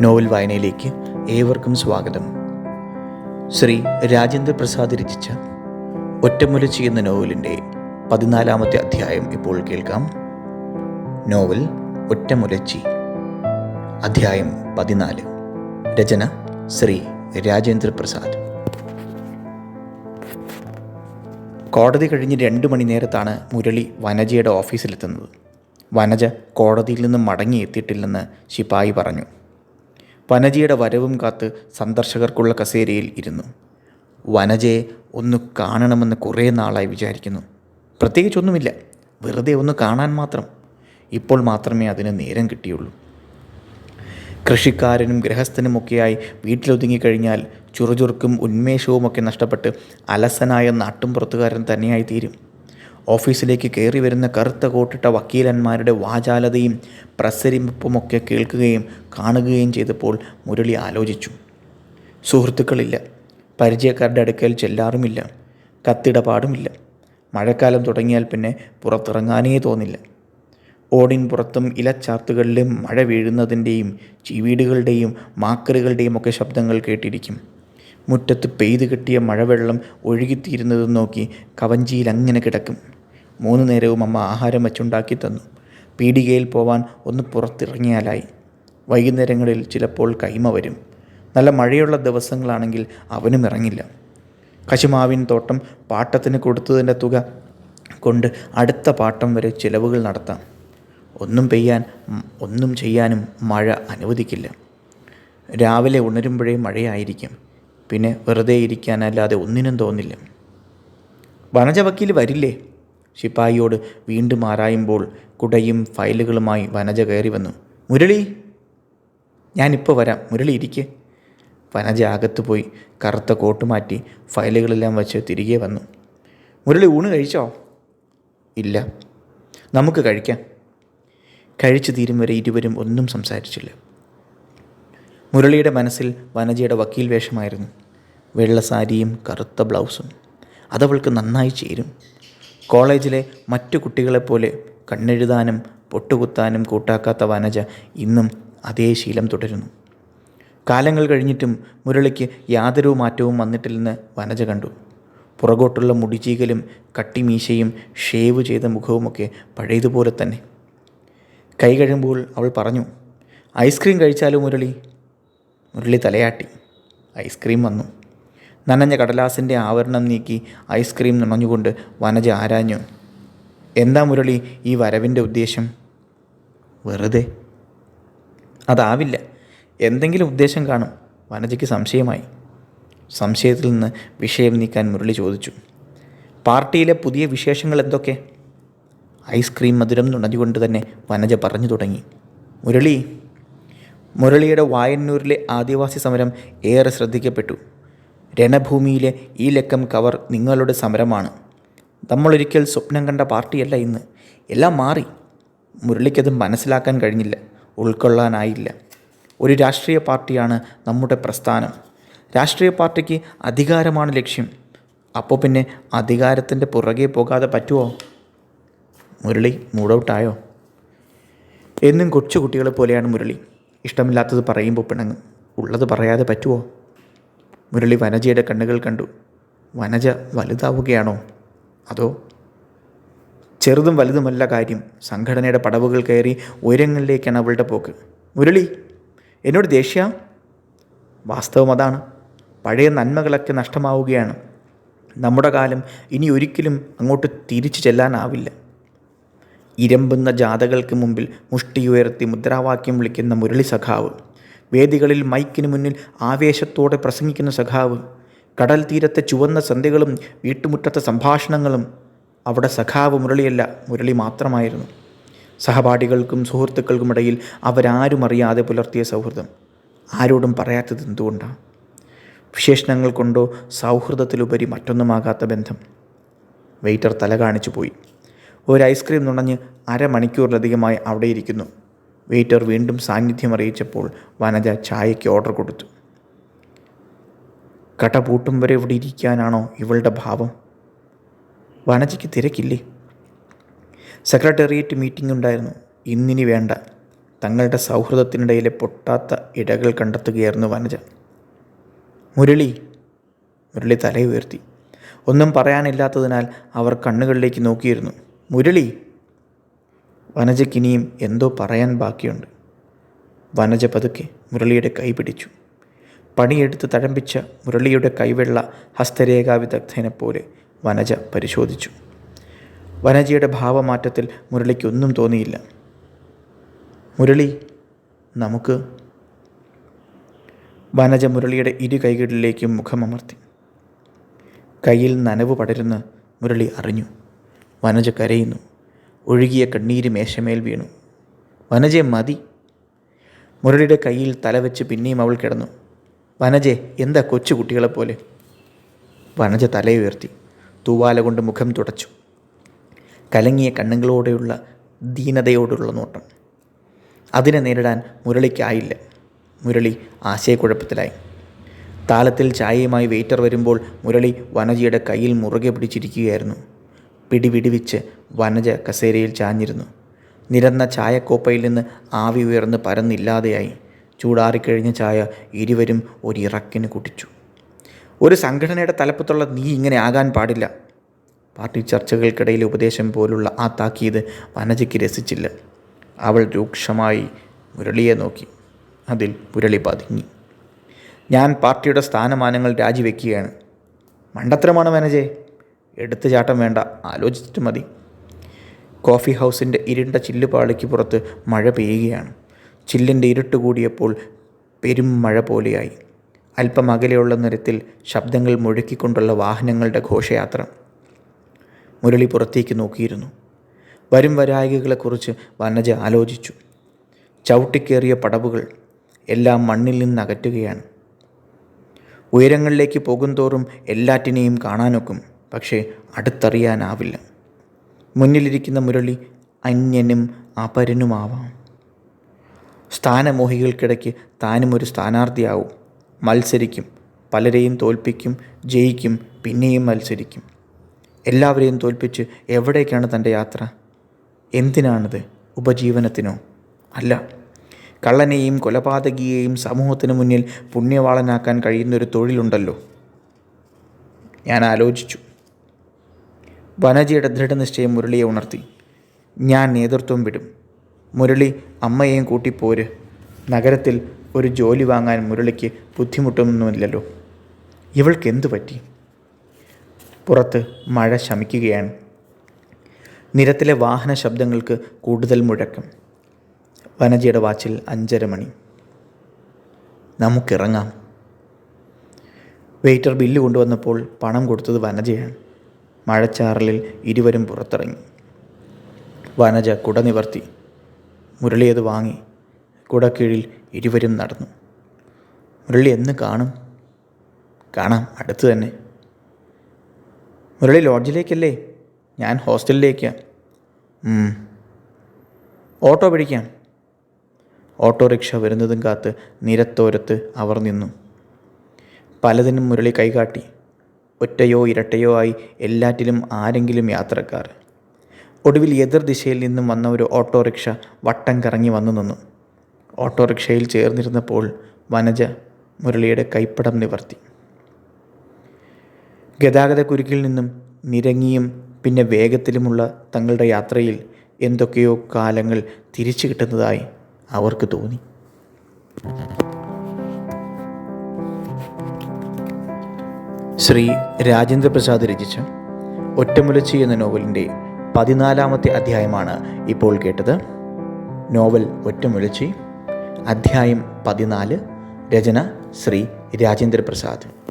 Novel വായനയിലേക്ക് ഏവർക്കും സ്വാഗതം. ശ്രീ രാജേന്ദ്ര പ്രസാദ് രചിച്ച ഒറ്റമുലച്ചി എന്ന നോവലിന്റെ പതിനാലാമത്തെ അധ്യായം ഇപ്പോൾ കേൾക്കാം. നോവൽ ഒറ്റമുലച്ചി. അധ്യായം പതിനാല്. രചന ശ്രീ രാജേന്ദ്ര പ്രസാദ്. കോടതി കഴിഞ്ഞ് രണ്ട് മണി നേരത്താണ് മുരളി വനജയുടെ ഓഫീസിലെത്തുന്നത്. വനജ കോടതിയിൽ നിന്നും മടങ്ങിയെത്തിയിട്ടില്ലെന്ന് ശിപായി പറഞ്ഞു. വനജയുടെ വരവും കാത്ത് സന്ദർശകർക്കുള്ള കസേരയിൽ ഇരുന്നു. വനജയെ ഒന്ന് കാണണമെന്ന് കുറേ നാളായി വിചാരിക്കുന്നു. പ്രത്യേകിച്ചൊന്നുമില്ല. വെറുതെ ഒന്ന് കാണാൻ മാത്രം. ഇപ്പോൾ മാത്രമേ അതിന് നേരം കിട്ടിയുള്ളൂ. കൃഷിക്കാരനും ഗൃഹസ്ഥനുമൊക്കെയായി വീട്ടിലൊതുങ്ങിക്കഴിഞ്ഞാൽ ചുറുചുറുക്കും ഉന്മേഷവുമൊക്കെ നഷ്ടപ്പെട്ട് അലസനായ നാട്ടും പുറത്തുകാരൻ തന്നെയായി തീരും ഓഫീസിലേക്ക് കയറി വരുന്ന കറുത്ത കോട്ടിട്ട വക്കീലന്മാരുടെ വാചാലതയും പ്രസരിപ്പുമൊക്കെ കേൾക്കുകയും കാണുകയും ചെയ്തപ്പോൾ മുരളി ആലോചിച്ചു. സുഹൃത്തുക്കളില്ല. പരിചയക്കാരുടെ അടുക്കൽ ചെല്ലാറുമില്ല. കത്തിടപാടുമില്ല. മഴക്കാലം തുടങ്ങിയാൽ പിന്നെ പുറത്തിറങ്ങാനേ തോന്നില്ല. ഓടിൻ പുറത്തും ഇലച്ചാർത്തുകളിലും മഴ വീഴുന്നതിന്റെയും ചീവീടുകളുടെയും മാക്കറുകളുടെയും ഒക്കെ ശബ്ദങ്ങൾ കേട്ടിരിക്കും. മുറ്റത്ത് പെയ്ത് കിട്ടിയ മഴവെള്ളം ഒഴുകിത്തീരുന്നതും നോക്കി കവഞ്ചിയിൽ അങ്ങനെ കിടക്കും. മൂന്ന് നേരവും അമ്മ ആഹാരം വെച്ചുണ്ടാക്കി തന്നു. പീടികയിൽ പോവാൻ ഒന്ന് പുറത്തിറങ്ങിയാലായി. വൈകുന്നേരങ്ങളിൽ ചിലപ്പോൾ കൈമ വരും. നല്ല മഴയുള്ള ദിവസങ്ങളാണെങ്കിൽ അവനും ഇറങ്ങില്ല. കശുമാവിൻ തോട്ടം പാട്ടത്തിന് കൊടുത്തതിന്റെ തുക കൊണ്ട് അടുത്ത പാട്ടം വരെ ചിലവുകൾ നടത്താം. ഒന്നും പെയ്യാൻ ഒന്നും ചെയ്യാനും മഴ അനുവദിക്കില്ല. രാവിലെ ഉണരുമ്പോഴേ മഴയായിരിക്കും. പിന്നെ വെറുതെ ഇരിക്കാനല്ലാതെ ഒന്നിനും തോന്നില്ല. വനജ വക്കീൽ വരില്ലേ? ശിപ്പായിയോട് വീണ്ടും ആരായുമ്പോൾ കുടയും ഫയലുകളുമായി വനജ കയറി വന്നു. മുരളി ഞാനിപ്പോൾ വരാം. മുരളി ഇരിക്കെ. വനജ അകത്ത് പോയി കറുത്ത കോട്ട് മാറ്റി ഫയലുകളെല്ലാം വച്ച് തിരികെ വന്നു. മുരളി ഊണ് കഴിച്ചോ? ഇല്ല. നമുക്ക് കഴിക്കാം. കഴിച്ചു തീരും വരെ ഇരുവരും ഒന്നും സംസാരിച്ചില്ല. മുരളിയുടെ മനസ്സിൽ വനജയുടെ വക്കീൽ വേഷമായിരുന്നു. വെള്ള സാരിയും കറുത്ത ബ്ലൗസും. അതവൾക്ക് നന്നായി ചേരും. കോളേജിലെ മറ്റു കുട്ടികളെപ്പോലെ കണ്ണെഴുതാനും പൊട്ടുകുത്താനും കൂട്ടാക്കാത്ത വനജ ഇന്നും അതേ ശീലം തുടരുന്നു. കാലങ്ങൾ കഴിഞ്ഞിട്ടും മുരളിക്ക് യാതൊരു മാറ്റവും വന്നിട്ടില്ലെന്ന് വനജ കണ്ടു. പുറകോട്ടുള്ള മുടിചീകലും കട്ടിമീശയും ഷേവ് ചെയ്ത മുഖവുമൊക്കെ പഴയതുപോലെ തന്നെ. കൈ കഴിയുമ്പോൾ അവൾ പറഞ്ഞു ഐസ്ക്രീം കഴിച്ചാലോ മുരളി? മുരളി തലയാട്ടി. ഐസ്ക്രീം വന്നു. നനഞ്ഞ കടലാസിന്റെ ആവരണം നീക്കി ഐസ്ക്രീം നുണഞ്ഞുകൊണ്ട് വനജ ആരാഞ്ഞു. എന്താ മുരളി ഈ വരവിന്റെ ഉദ്ദേശം? വെറുതെ. അതാവില്ല. എന്തെങ്കിലും ഉദ്ദേശം കാണും വനജയ്ക്ക് സംശയമായി. സംശയത്തിൽ നിന്ന് വിഷയം നീക്കാൻ മുരളി ചോദിച്ചു. പാർട്ടിയിലെ പുതിയ വിശേഷങ്ങൾ എന്തൊക്കെ? ഐസ്ക്രീം മധുരം നുണഞ്ഞുകൊണ്ട് തന്നെ വനജ പറഞ്ഞു തുടങ്ങി. മുരളി മുരളിയുടെ വായന്നൂരിലെ ആദിവാസി സമരം ഏറെ ശ്രദ്ധിക്കപ്പെട്ടു. രണഭൂമിയിലെ ഈ ലക്കം കവർ നിങ്ങളുടെ സമരമാണ്. നമ്മളൊരിക്കൽ സ്വപ്നം കണ്ട പാർട്ടിയല്ല ഇന്ന്. എല്ലാം മാറി. മുരളിക്കത് മനസ്സിലാക്കാൻ കഴിഞ്ഞില്ല. ഉൾക്കൊള്ളാനായില്ല. ഒരു രാഷ്ട്രീയ പാർട്ടിയാണ് നമ്മുടെ പ്രസ്ഥാനം. രാഷ്ട്രീയ പാർട്ടിക്ക് അധികാരമാണ് ലക്ഷ്യം. അപ്പോൾ പിന്നെ അധികാരത്തിന്റെ പുറകെ പോകാതെ പറ്റുമോ മുരളി മൂഡൗട്ടായോ എന്നും കൊച്ചു കുട്ടികളെ പോലെയാണ് മുരളി. ഇഷ്ടമില്ലാത്തത് പറയുമ്പോൾ പിണങ്ങും. ഉള്ളത് പറയാതെ പറ്റുമോ മുരളി വനജയുടെ കണ്ണുകൾ കണ്ടു. വനജ വലുതാവുകയാണോ? അതോ? ചെറുതും വലുതുമല്ല കാര്യം. സംഘടനയുടെ പടവുകൾ കയറി ഉയരങ്ങളിലേക്കാണ് അവളുടെ പോക്ക്. മുരളി എന്നോട് ദേഷ്യ? വാസ്തവം അതാണ്. പഴയ നന്മകളൊക്കെ നഷ്ടമാവുകയാണ്. നമ്മുടെ കാലം ഇനി ഒരിക്കലും അങ്ങോട്ട് തിരിച്ചു ചെല്ലാനാവില്ല. ഇരമ്പുന്ന ജാഥകൾക്ക് മുമ്പിൽ മുഷ്ടിയുയർത്തി മുദ്രാവാക്യം വിളിക്കുന്ന മുരളി സഖാവ്. വേദികളിൽ മൈക്കിന് മുന്നിൽ ആവേശത്തോടെ പ്രസംഗിക്കുന്ന സഖാവ്. കടൽ തീരത്തെ ചുവന്ന സന്ധ്യകളും വീട്ടുമുറ്റത്തെ സംഭാഷണങ്ങളും. അവിടെ സഖാവ് മുരളിയല്ല മുരളി മാത്രമായിരുന്നു. സഹപാഠികൾക്കും സുഹൃത്തുക്കൾക്കുമിടയിൽ അവരാരും അറിയാതെ പുലർത്തിയ സൗഹൃദം. ആരോടും പറയാത്തത് എന്തുകൊണ്ടാണ് വിശേഷണങ്ങൾ കൊണ്ടോ സൗഹൃദത്തിലുപരി മറ്റൊന്നുമാകാത്ത ബന്ധം. വെയിറ്റർ തല കാണിച്ചു പോയി. ഒരു ഐസ്ക്രീം നുണഞ്ഞ് അരമണിക്കൂറിലധികമായി അവിടെ ഇരിക്കുന്നു. വെയിറ്റർ വീണ്ടും സാന്നിധ്യം അറിയിച്ചപ്പോൾ വനജ ചായയ്ക്ക് ഓർഡർ കൊടുത്തു. കട പൂട്ടും വരെ ഇവിടെ ഇരിക്കാനാണോ ഇവളുടെ ഭാവം? വനജയ്ക്ക് തിരക്കില്ലേ? സെക്രട്ടേറിയറ്റ് മീറ്റിംഗ് ഉണ്ടായിരുന്നു. ഇന്നിനി വേണ്ട. തങ്ങളുടെ സൗഹൃദത്തിനിടയിലെ പൊട്ടാത്ത ഇടകൾ കണ്ടെത്തുകയായിരുന്നു വനജ. മുരളി മുരളി തല ഉയർത്തി ഒന്നും പറയാനില്ലാത്തതിനാൽ അവർ കണ്ണുകളിലേക്ക് നോക്കിയിരുന്നു. മുരളി വനജയ്ക്കിനിയും എന്തോ പറയാൻ ബാക്കിയുണ്ട്. വനജ പതുക്കെ മുരളിയുടെ കൈ പിടിച്ചു. പണിയെടുത്ത് തഴമ്പിച്ച മുരളിയുടെ കൈവെള്ള ഹസ്തരേഖാ വിദഗ്ധനെ പോലെ വനജ പരിശോധിച്ചു. വനജയുടെ ഭാവമാറ്റത്തിൽ മുരളിക്കൊന്നും തോന്നിയില്ല. മുരളി നമുക്ക് വനജ മുരളിയുടെ ഇരു കൈകളിലേക്കും മുഖമമർത്തി. കയ്യിൽ നനവ് പടരുന്ന മുരളി അറിഞ്ഞു. വനജ കരയുന്നു. ഒഴുകിയ കണ്ണീര് മേശമേൽ വീണു. വനജെ മതി. മുരളിയുടെ കയ്യിൽ തലവെച്ച് പിന്നെയും അവൾ കിടന്നു. വനജെ എന്താ കൊച്ചു കുട്ടികളെപ്പോലെ? വനജ തലയുയർത്തി തൂവാല കൊണ്ട് മുഖം തുടച്ചു. കലങ്ങിയ കണ്ണുകളോടെയുള്ള ദീനതയോടുള്ള നോട്ടം. അതിനെ നേരിടാൻ മുരളിക്കായില്ല. മുരളി ആശയക്കുഴപ്പത്തിലായി. താളത്തിൽ ചായയുമായി വെയിറ്റർ വരുമ്പോൾ മുരളി വനജയുടെ കയ്യിൽ മുറുകെ പിടിച്ചിരിക്കുകയായിരുന്നു. പിടി വിടിവിച്ച് വനജ കസേരയിൽ ചാഞ്ഞിരുന്നു. നിരന്ന ചായക്കോപ്പയിൽ നിന്ന് ആവി ഉയർന്ന് പരന്നില്ലാതെയായി ചൂടാറിക്കഴിഞ്ഞ ചായ ഇരുവരും ഒരു ഒരിറക്കിന് കുടിച്ചു. ഒരു സംഘടനയുടെ തലപ്പത്തുള്ള നീ ഇങ്ങനെ ആകാൻ പാടില്ല. പാർട്ടി ചർച്ചകൾക്കിടയിൽ ഉപദേശം പോലുള്ള ആ താക്കീത് വനജയ്ക്ക് രസിച്ചില്ല. അവൾ രൂക്ഷമായി മുരളിയെ നോക്കി. അതിൽ മുരളി പതുങ്ങി. ഞാൻ പാർട്ടിയുടെ സ്ഥാനമാനങ്ങൾ രാജിവെക്കുകയാണ്. മണ്ടത്തരമാണ് വനജെ? എടുത്തു ചാട്ടം വേണ്ട. ആലോചിച്ചിട്ട് മതി. കോഫി ഹൗസിന്റെ ഇരുണ്ട ചില്ലുപാളിക്ക് പുറത്ത് മഴ പെയ്യുകയാണ്. ചില്ലിന്റെ ഇരുട്ട് കൂടിയപ്പോൾ പെരും മഴ പോലെയായി. അല്പം അകലെയുള്ള നിരത്തിൽ ശബ്ദങ്ങൾ മുഴക്കിക്കൊണ്ടുള്ള വാഹനങ്ങളുടെ ഘോഷയാത്ര. മുരളി പുറത്തേക്ക് നോക്കിയിരുന്നു. വരും വരായികകളെക്കുറിച്ച് വനജ ആലോചിച്ചു. ചവിട്ടിക്കേറിയ പടവുകൾ എല്ലാം മണ്ണിൽ നിന്ന് അകറ്റുകയാണ്. ഉയരങ്ങളിലേക്ക് പോകുന്തോറും എല്ലാറ്റിനെയും കാണാനൊക്കും. പക്ഷേ അടുത്തറിയാനാവില്ല. മുന്നിലിരിക്കുന്ന മുരളി അന്യനും അപരനുമാവാം. സ്ഥാനമോഹികൾക്കിടയ്ക്ക് താനും ഒരു സ്ഥാനാർത്ഥിയാവും. മത്സരിക്കും. പലരെയും തോൽപ്പിക്കും ജയിക്കും പിന്നെയും മത്സരിക്കും. എല്ലാവരെയും തോൽപ്പിച്ച് എവിടേക്കാണ് തന്റെ യാത്ര? എന്തിനാണിത്? ഉപജീവനത്തിനോ? അല്ല. കള്ളനെയും കൊലപാതകിയെയും സമൂഹത്തിന് മുന്നിൽ പുണ്യവാളനാക്കാൻ കഴിയുന്നൊരു തൊഴിലുണ്ടല്ലോ. ഞാൻ ആലോചിച്ചു. വനജയുടെ ദൃഢനിശ്ചയം മുരളിയെ ഉണർത്തി. ഞാൻ നേതൃത്വം വിടും. മുരളി അമ്മയെയും കൂട്ടി പോര്. നഗരത്തിൽ ഒരു ജോലി വാങ്ങാൻ മുരളിക്ക് ബുദ്ധിമുട്ടൊന്നുമില്ലല്ലോ. ഇവൾക്ക് എന്തു പറ്റി? പുറത്ത് മഴ ശമിക്കുകയാണ്. നിരത്തിലെ വാഹന ശബ്ദങ്ങൾക്ക് കൂടുതൽ മുഴക്കം. വനജിയുടെ വാച്ചിൽ അഞ്ചര മണി. നമുക്കിറങ്ങാം. വെയിറ്റർ ബില്ല് കൊണ്ടുവന്നപ്പോൾ പണം കൊടുത്തത് വനജയാണ്. മഴച്ചാറലിൽ ഇരുവരും പുറത്തിറങ്ങി. വനജ കുട നിവർത്തി. മുരളി അത് വാങ്ങി കുടക്കീഴിൽ ഇരുവരും നടന്നു. മുരളി എന്ന് കാണും. കാണാം. അടുത്ത് തന്നെ. മുരളി ലോഡ്ജിലേക്കല്ലേ? ഞാൻ ഹോസ്റ്റലിലേക്കാണ് ഓട്ടോ പിടിക്കാം. ഓട്ടോറിക്ഷ വരുന്നതും കാത്ത് നിരത്തോരത്ത് അവർ നിന്നു. പലതിനും മുരളി കൈകാട്ടി ഒറ്റയോ ഇരട്ടയോ ആയി എല്ലാറ്റിലും ആരെങ്കിലും യാത്രക്കാർ. ഒടുവിൽ എതിർ ദിശയിൽ നിന്നും വന്ന ഒരു ഓട്ടോറിക്ഷ വട്ടം കറങ്ങി വന്നു നിന്നു. ഓട്ടോറിക്ഷയിൽ ചേർന്നിരുന്നപ്പോൾ വനജ മുരളിയുടെ കൈപ്പടം നിവർത്തി. ഗതാഗതക്കുരുക്കിൽ നിന്നും നിരങ്ങിയും പിന്നെ വേഗത്തിലുമുള്ള തങ്ങളുടെ യാത്രയിൽ എന്തൊക്കെയോ കാലങ്ങൾ തിരിച്ചു കിട്ടുന്നതായി അവർക്ക് തോന്നി. ശ്രീ രാജേന്ദ്ര പ്രസാദ് രചിച്ച ഒറ്റമുലച്ചി എന്ന നോവലിന്റെ പതിനാലാമത്തെ അധ്യായമാണ് ഇപ്പോൾ കേട്ടത്. നോവൽ ഒറ്റമുലച്ചി അധ്യായം പതിനാല് രചന ശ്രീ രാജേന്ദ്ര പ്രസാദ്.